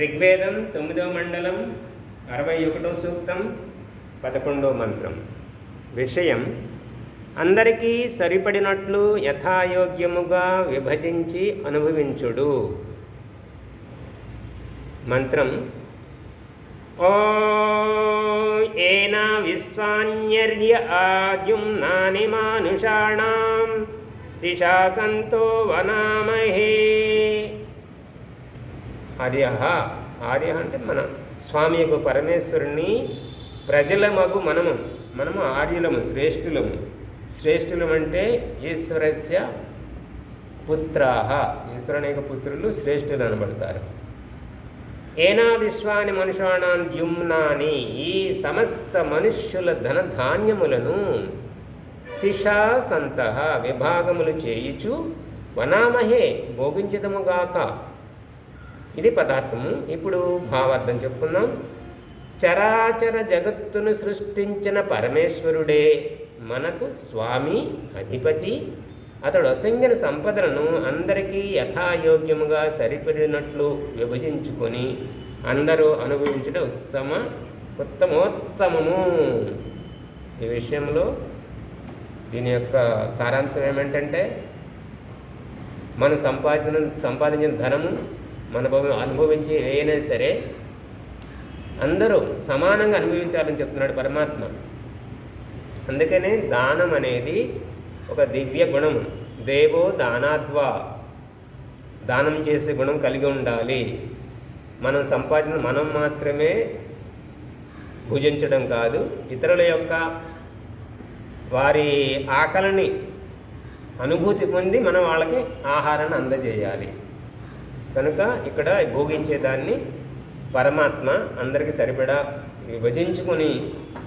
ఋగ్వేదం తొమ్మిదవ మండలం అరవై ఒకటో సూక్తం పదకొండో మంత్రం. విషయం అందరికీ సరిపడినట్లు యథాయోగ్యముగా విభజించి అనుభవించుడు. మంత్రం ఓ ఏనా విశ్వాన్యర్య ఆద్యుమ్నాని మానుషాణం శిశాసంతో వనామహే. ఆర్య. ఆర్య అంటే మన స్వామి యొక్క పరమేశ్వరుని ప్రజలమగు మనము మనము ఆర్యులము శ్రేష్ఠులము. శ్రేష్ఠులం అంటే ఈశ్వరస్య పుత్రాహ ఈశ్వరుని యొక్క పుత్రులు శ్రేష్ఠులు అనబడతారు. ఏనా విశ్వాని మనుషాణాన్ ద్యుమ్నాని ఈ సమస్త మనుష్యుల ధన ధాన్యములను శిషా సంత విభాగములు చేయుచు వనామహే భోగించదముగాక ఇది పదార్థము. ఇప్పుడు భావార్థం చెప్పుకుందాం. చరాచర జగత్తును సృష్టించిన పరమేశ్వరుడే మనకు స్వామి అధిపతి. అతడు అసంగిన సంపదలను అందరికీ యథాయోగ్యముగా సరిపడినట్లు విభజించుకొని అందరూ అనుభవించడం ఉత్తమ ఉత్తమోత్తమము. ఈ విషయంలో దీని యొక్క సారాంశం ఏమిటంటే మనం సంపాదించిన సంపాదించిన ధనము మన భవ- అనుభవించే ఏదైనా సరే అందరూ సమానంగా అనుభవించాలని చెప్తున్నాడు పరమాత్మ. అందుకనే దానం అనేది ఒక దివ్య గుణం దేవో దానాద్వా. దానం చేసే గుణం కలిగి ఉండాలి. మనం సంపాదించిన మనం మాత్రమే భుజించడం కాదు ఇతరుల యొక్క వారి ఆకలిని అనుభూతి పొంది మనం వాళ్ళకి ఆహారాన్ని అందజేయాలి. కనుక ఇక్కడ భోగించేదాన్ని పరమాత్మ అందరికీ సరిపడా విభజించుకొని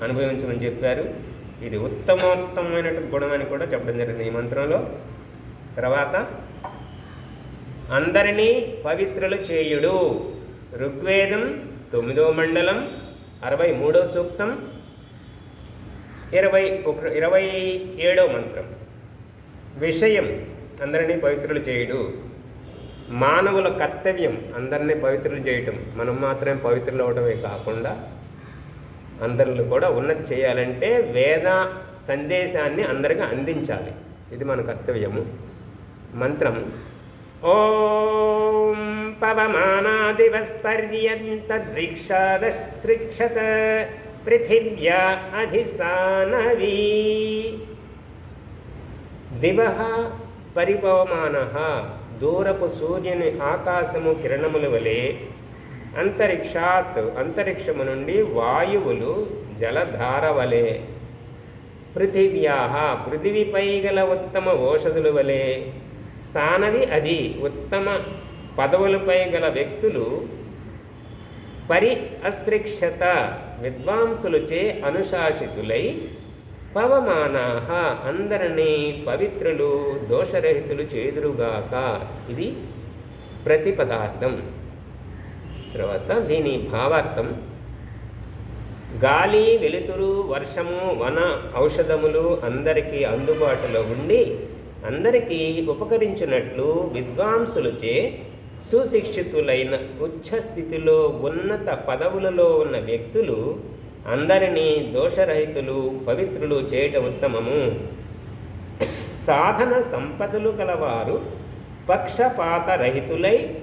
అనుభవించమని చెప్పారు. ఇది ఉత్తమోత్తమైన గుణం అని కూడా చెప్పడం జరిగింది ఈ మంత్రంలో. తర్వాత అందరినీ పవిత్రులు చేయుడు. ఋగ్వేదం తొమ్మిదో మండలం అరవై మూడో సూక్తం ఇరవై ఒక ఇరవై ఏడో మంత్రం. విషయం అందరినీ పవిత్రులు చేయుడు. మానవుల కర్తవ్యం అందరినీ పవిత్రులు చేయటం. మనం మాత్రమే పవిత్రులు అవడమే కాకుండా అందరిని కూడా ఉన్నతి చేయాలంటే వేద సందేశాన్ని అందరికీ అందించాలి. ఇది మన కర్తవ్యము. మంత్రం ఓం పవమానాదివస్పర్యంతద్రిక్షాదశ్రిక్షత పృథివ్యా అధిసానవీ దివ పరిపవమాన. దూరపు సూర్యుని ఆకాశము కిరణముల వలె అంతరిక్షాత్ అంతరిక్షము నుండి వాయువులు జలధార వలె. పృథివ్యా పృథివీపై గల ఉత్తమ ఓషధుల వలె. సానవి అది ఉత్తమ పదవులపై గల వ్యక్తులు పరి అశ్రిక్షత విద్వాంసులచే అనుశాసితులై పవమానాహ అందరినీ పవిత్రులు దోషరహితులు చేదురుగాక. ఇది ప్రతిపదార్థం. తర్వాత దీని భావార్థం. గాలి వెలుతురు వర్షము వన ఔషధములు అందరికీ అందుబాటులో ఉండి అందరికీ ఉపకరించినట్లు విద్వాంసులచే సుశిక్షితులైన ఉచ్చ స్థితిలో ఉన్నత పదవులలో ఉన్న వ్యక్తులు అందరినీ దోషరహితులు పవిత్రులు చేయటం ఉత్తమము. సాధన సంపదలు గలవారు పక్షపాతరహితులై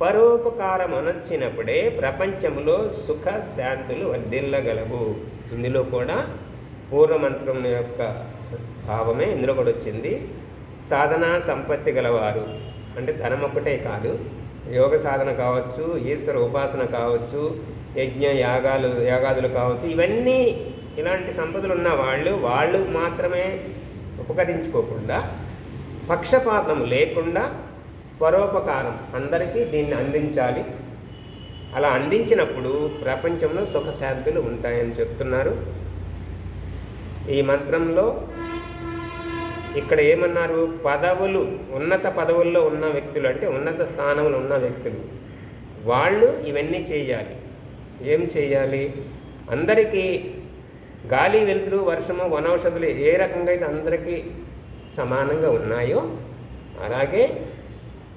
పరోపకారమనర్చినప్పుడే ప్రపంచంలో సుఖ శాంతులు వర్ధిల్లగలవు. ఇందులో కూడా పూర్వమంత్రం యొక్క భావమే ఇందులో కూడా వచ్చింది. సాధన సంపత్తి గలవారు. అంటే ధనం ఒక్కటే కాదు. యోగ సాధన కావచ్చు ఈశ్వర ఉపాసన కావచ్చు యజ్ఞ యాగాలు యాగాదులు కావచ్చు ఇవన్నీ ఇలాంటి సంపదలు ఉన్న వాళ్ళు వాళ్ళు మాత్రమే ఉపకరించుకోకుండా పక్షపాతం లేకుండా పరోపకారం అందరికీ దీన్ని అందించాలి. అలా అందించినప్పుడు ప్రపంచంలో సుఖశాంతులు ఉంటాయని చెప్తున్నారు. ఈ మంత్రంలో ఇక్కడ ఏమన్నారు? పదవులు ఉన్నత పదవుల్లో ఉన్న వ్యక్తులు అంటే ఉన్నత స్థానంలో ఉన్న వ్యక్తులు. వాళ్ళు ఇవన్నీ చేయాలి. ఏం చేయాలి? అందరికీ గాలి వెలుతురు వర్షము వనౌషధులు ఏ రకంగా అయితే అందరికీ సమానంగా ఉన్నాయో అలాగే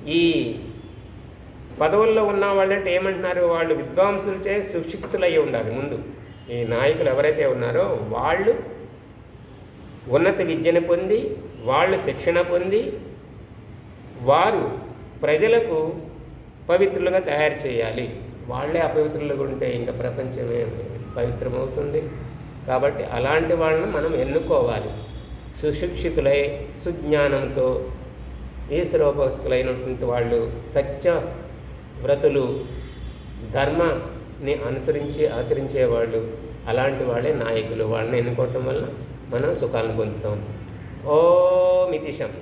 ఈ పదవుల్లో ఉన్న వాళ్ళంటే ఏమంటున్నారు? వాళ్ళు విద్వాంసులచే సుశిక్షితులయ్యి ఉండాలి ముందు. ఈ నాయకులు ఎవరైతే ఉన్నారో వాళ్ళు ఉన్నత విద్యను పొంది వాళ్ళు శిక్షణ పొంది వారు ప్రజలకు పవిత్రులుగా తయారు చేయాలి. వాళ్ళే అపవిత్రులుగా ఉంటే ఇంకా ప్రపంచమే పవిత్రమవుతుంది. కాబట్టి అలాంటి వాళ్ళని మనం ఎన్నుకోవాలి. సుశిక్షితులై సుజ్ఞానంతో ఈశ్వరోపస్తులైనటువంటి వాళ్ళు సత్య వ్రతులు ధర్మాన్ని అనుసరించి ఆచరించేవాళ్ళు అలాంటి వాళ్ళే నాయకులు. వాళ్ళని ఎన్నుకోవటం వల్ల మనం సుఖాలను పొందుతాం ఓ మితిషం